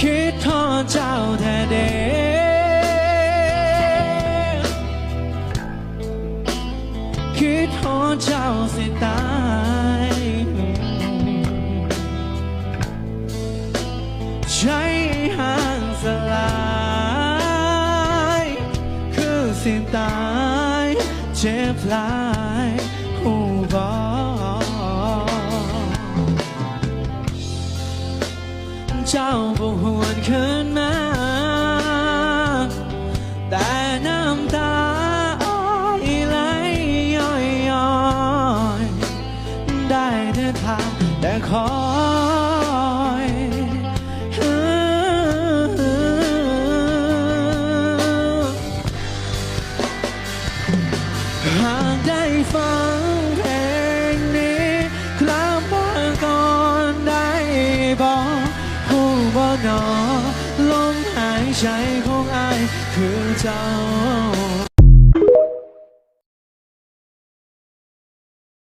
คิดทอดเจ้าแต่เดคิดทอเจ้าสิตายใจห่างสลายคือสิตายเจ็บลาย เจ้าบ่หวนคืนมา แต่น้ำตาอ้อยไหลย้อยย้อยได้แต่ทางแต่คอยหากได้ฟังเพลงนี้กลับบ้านก่อนได้บอก บ่หนอลมหายใจของอายคือเจ้า